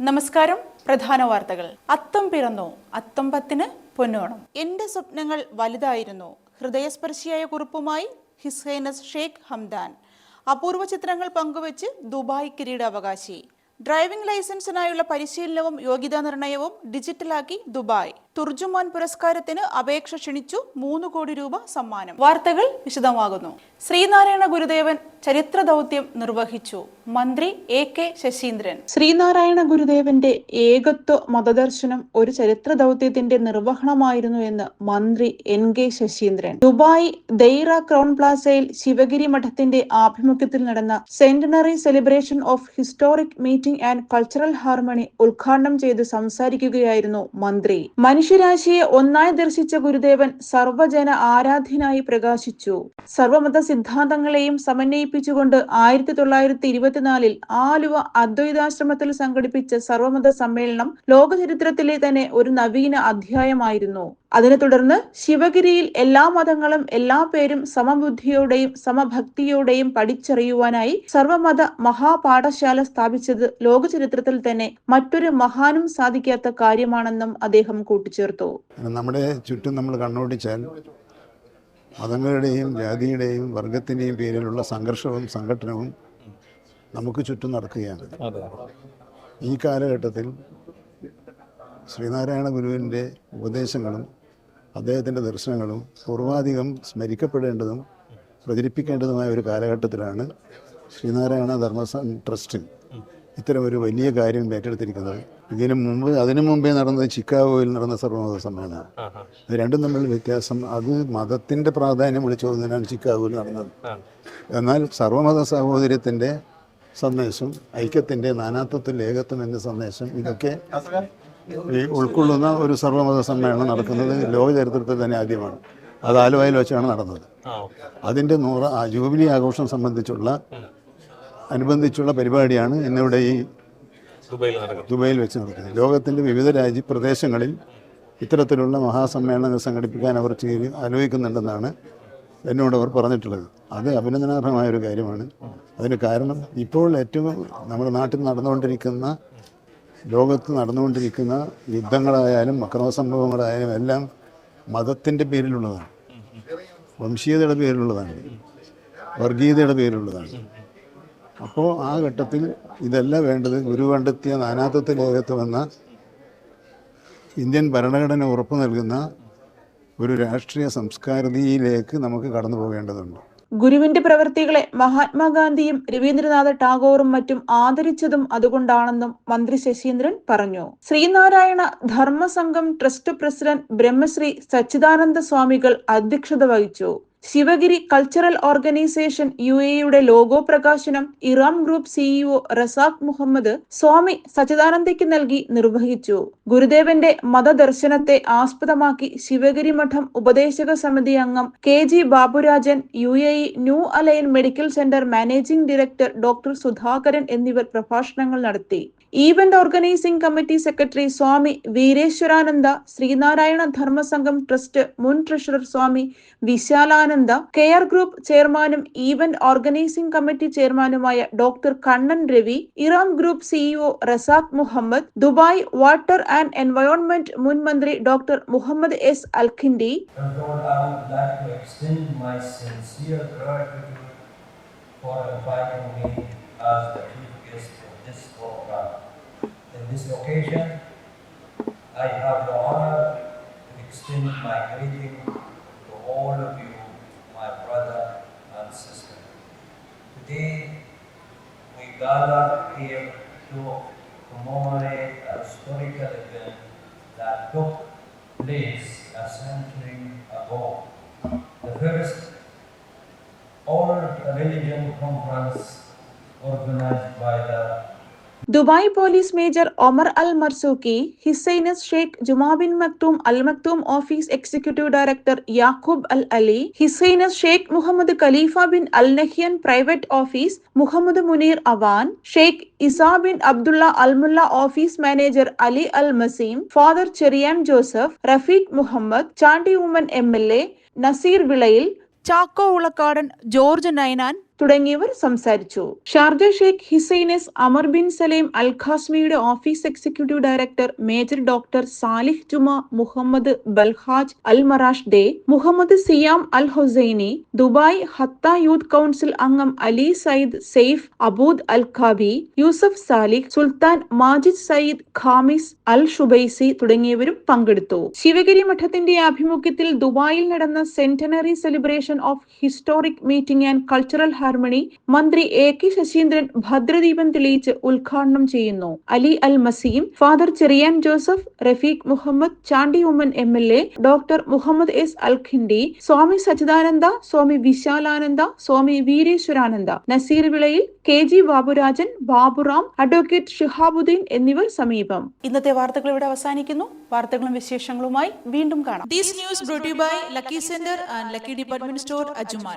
നമസ്കാരം. പ്രധാന വാർത്തകൾ. അത്തം പിറന്നു. അത്തം പത്തിന് പൊന്നോണം. എന്റെ സ്വപ്നങ്ങൾ വലുതായിരുന്നു. ഹൃദയസ്പർശിയായ കുറിപ്പുമായി ഹിസ്ഹൈനസ് ഷെയ്ഖ് ഹംദാൻ. അപൂർവ ചിത്രങ്ങൾ പങ്കുവച്ച് ദുബായ് കിരീടാവകാശി. ഡ്രൈവിംഗ് ലൈസൻസിനായുള്ള പരിശീലനവും യോഗ്യതാ നിർണയവും ഡിജിറ്റലാക്കി ദുബായ്. തുർജുമാൻ പുരസ്കാരത്തിന് അപേക്ഷ ക്ഷണിച്ചു മൂന്ന് കോടി രൂപ സമ്മാനം. വാർത്തകൾ വിശദമാകുന്നു. ശ്രീനാരായണ ഗുരുദേവൻ ചരിത്ര ദൗത്യം നിർവഹിച്ചു. മന്ത്രി എ കെ ശശീന്ദ്രൻ. ശ്രീനാരായണ ഗുരുദേവന്റെ ഏകത്വ മതദർശനം ഒരു ചരിത്ര ദൗത്യത്തിന്റെ നിർവഹണമായിരുന്നു എന്ന് മന്ത്രി N K Saseendran. Dubai Deira crown പ്ലാസയിൽ Sivagiri മഠത്തിന്റെ ആഭിമുഖ്യത്തിൽ നടന്ന centenary celebration of historic meeting and cultural harmony ഉദ്ഘാടനം ചെയ്ത് സംസാരിക്കുകയായിരുന്നു മന്ത്രി. മനുഷ്യരാശിയെ ഒന്നായി ദർശിച്ച ഗുരുദേവൻ സർവജന ആരാധ്യനായി പ്രകാശിച്ചു. സർവമത സിദ്ധാന്തങ്ങളെയും സമന്വയിപ്പിച്ചുകൊണ്ട് ആയിരത്തി തൊള്ളായിരത്തി ഇരുപത്തിനാലിൽ ആലുവ അദ്വൈതാശ്രമത്തിൽ സംഘടിപ്പിച്ച സർവമത സമ്മേളനം ലോകചരിത്രത്തിലെ തന്നെ ഒരു നവീന അധ്യായമായിരുന്നു. അതിനെ തുടർന്ന് ശിവഗിരിയിൽ എല്ലാ മതങ്ങളും എല്ലാ പേരും സമബുദ്ധിയോടെയും സമഭക്തിയോടെയും പഠിച്ചറിയുവാനായി സർവമത മഹാപാഠശാല സ്ഥാപിച്ചത് ലോകചരിത്രത്തിൽ തന്നെ മറ്റൊരു മഹാനും സാധിക്കാത്ത കാര്യമാണെന്നും അദ്ദേഹം കൂട്ടിച്ചേർത്തു. നമ്മുടെ ചുറ്റും നമ്മൾ കണ്ണോടിച്ചാൽ മതങ്ങളുടെയും ജാതിയുടെയും വർഗത്തിന്റെയും പേരിലുള്ള സംഘർഷവും സംഘടനവും നമുക്ക് ചുറ്റും നടക്കുകയാണ്. ഈ കാലഘട്ടത്തിൽ ശ്രീനാരായണ ഗുരുവിന്റെ ഉപദേശങ്ങളും അദ്ദേഹത്തിന്റെ ദർശനങ്ങളും പൂർവാധികം സ്മരിക്കപ്പെടേണ്ടതും പ്രചരിപ്പിക്കേണ്ടതുമായ ഒരു കാലഘട്ടത്തിലാണ് ശ്രീനാരായണ ധർമ്മ ട്രസ്റ്റ് ഇത്തരം ഒരു വലിയ കാര്യം ഏറ്റെടുത്തിരിക്കുന്നത്. ഇതിനു മുമ്പ് അതിനു മുമ്പേ നടന്നത് ചിക്കാഗോയിൽ നടന്ന സർവമത സമ്മേളനം ആഹാ. ഇത് രണ്ടും തമ്മിലുള്ള വ്യത്യാസം. അത് മതത്തിന്റെ പ്രാധാന്യം വിളിച്ചോതുന്നതിനാണ് ചിക്കാഗോയിൽ നടന്നത്. എന്നാൽ സർവമത സഹോദര്യത്തിന്റെ സന്ദേശം ഐക്യത്തിന്റെ നാനാത്വത്തിൽ ഏകത്വം എന്ന സന്ദേശം ഇതൊക്കെ ഈ ഉൾക്കൊള്ളുന്ന ഒരു സർവമത സമ്മേളനം നടക്കുന്നത് ലോക ചരിത്രത്തിൽ തന്നെ ആദ്യമാണ്. അത് ആലുവയിൽ വെച്ചാണ് നടന്നത്. അതിന്റെ നൂറ് ജൂബിലി ആഘോഷം സംബന്ധിച്ചുള്ള അനുബന്ധിച്ചുള്ള പരിപാടിയാണ് ഇന്നിവിടെ ഈ ദുബൈയിൽ വെച്ച് നടക്കുന്നത്. ലോകത്തിന്റെ വിവിധ രാജ്യ പ്രദേശങ്ങളിൽ ഇത്തരത്തിലുള്ള മഹാസമ്മേളനങ്ങൾ സംഘടിപ്പിക്കാൻ അവർ ചെയ്ത് ആലോചിക്കുന്നുണ്ടെന്നാണ് എന്നോട് അവർ പറഞ്ഞിട്ടുള്ളത്. അത് അഭിനന്ദനാർഹമായ ഒരു കാര്യമാണ്. അതിന് കാരണം ഇപ്പോൾ ഏറ്റവും നമ്മുടെ നാട്ടിൽ നടന്നുകൊണ്ടിരിക്കുന്ന ലോകത്ത് നടന്നുകൊണ്ടിരിക്കുന്ന യുദ്ധങ്ങളായാലും അക്രമസംഭവങ്ങളായാലും എല്ലാം മതത്തിന്റെ പേരിലുള്ളതാണ്. വംശീയതയുടെ പേരിലുള്ളതാണ്. വർഗീയതയുടെ പേരിലുള്ളതാണ്. അപ്പോൾ ആ ഘട്ടത്തിൽ ഇതല്ല വേണ്ടത്. ഗുരു കണ്ടെത്തിയ നാനാത്വത്തിൽ ലോകത്ത് വന്ന ഇന്ത്യൻ ഭരണഘടന ഉറപ്പു നൽകുന്ന ഒരു രാഷ്ട്രീയ സംസ്കാരതിയിലേക്ക് നമുക്ക് കടന്നു പോകേണ്ടതുണ്ട്. ഗുരുവിന്റെ പ്രവൃത്തികളെ മഹാത്മാഗാന്ധിയും രവീന്ദ്രനാഥ ടാഗോറും മറ്റും ആദരിച്ചതും അതുകൊണ്ടാണെന്നും മന്ത്രി ശശീന്ദ്രൻ പറഞ്ഞു. ശ്രീനാരായണ ധർമ്മസംഘം ട്രസ്റ്റ് പ്രസിഡന്റ് ബ്രഹ്മശ്രീ സച്ചിദാനന്ദ സ്വാമികൾ അധ്യക്ഷത വഹിച്ചു. ശിവഗിരി കൾച്ചറൽ ഓർഗനൈസേഷൻ യു എയുടെ ലോഗോ പ്രകാശനം ഇറാം ഗ്രൂപ്പ് സിഇഒ റസാഖ് മുഹമ്മദ് സ്വാമി സച്ചിദാനന്ദയ്ക്ക് നൽകി നിർവഹിച്ചു. ഗുരുദേവന്റെ മതദർശനത്തെ ആസ്പദമാക്കി ശിവഗിരി മഠം ഉപദേശക സമിതി അംഗം K G Baburajan U A new Al Ain medical centre managing director doctor Sudhakaran എന്നിവർ പ്രഭാഷണങ്ങൾ നടത്തി. Event organising committee secretary Swami Veereshwarananda Sreenarayana Dharmasangham trust മുൻ treasurer Swami Vishalananda Sivananda care group ചെയർമാനും ഈവന്റ് ഓർഗനൈസിംഗ് കമ്മിറ്റി ചെയർമാനുമായ doctor Kannan Ravi Iram group CEO Razak Muhammad Dubai water and environment മുൻ മന്ത്രി doctor Mohammed S Alkhindi this occasion, I have the honor to. Place a century ago. The first all religion conference organized Dubai police major Omar Al Marzooqi his highness Sheikh Juma bin Maktoum Al Maktoum office executive director Yacoub Al Ali his highness Sheikh Mohammed Khalifa bin Al Nahyan private office Muhammad Munir Awan Sheikh Isa bin Abdulla Almulla office manager Ali Al Mazeem father Cherian Joseph Rafeeq Muhammad Chandy Oommen M L A Naseer Vilayil Chacko Ulakkadan George Ninan തുടങ്ങിയവർ സംസാരിച്ചു. Sharjah Sheikh his highness Amar bin Salem Al ഖാസ്മിയുടെ office executive director major doctor Saleh Juma Mohammed Belhaj Al Marash day Mohammed Siyam Al Hussaini Dubai Hatta youth council അംഗം Ali Sayyid Saif Aboud Al Khabi Yousuf Saleh Sultan Majid Sayyid Khamis Al Shubaisi തുടങ്ങിയവരും പങ്കെടുത്തു. ശിവഗിരി മഠത്തിന്റെ ആഭിമുഖ്യത്തിൽ ദുബായിൽ നടന്ന centenary celebration of historic meeting and cultural harmony മന്ത്രി A K Saseendran ഭദ്രദീപം തെളിയിച്ച് ഉദ്ഘാടനം ചെയ്യുന്നു. Ali Al Mazeem father Cherian Joseph Rafeeq Muhammad Chandy Oommen M L A doctor Mohammed S Alkhindi Swami Sachidananda Swami Vishalananda Swami Veereshwarananda Naseer Vilayil K G Baburajan Baburam advocate Shihabuddin എന്നിവർ സമീപം. ഇന്നത്തെ വാർത്തകൾ ഇവിടെ അവസാനിക്കുന്നു. വാർത്തകളും വിശേഷങ്ങളുമായി വീണ്ടും കാണാം. These news brought by lucky centre and lucky department store Ajman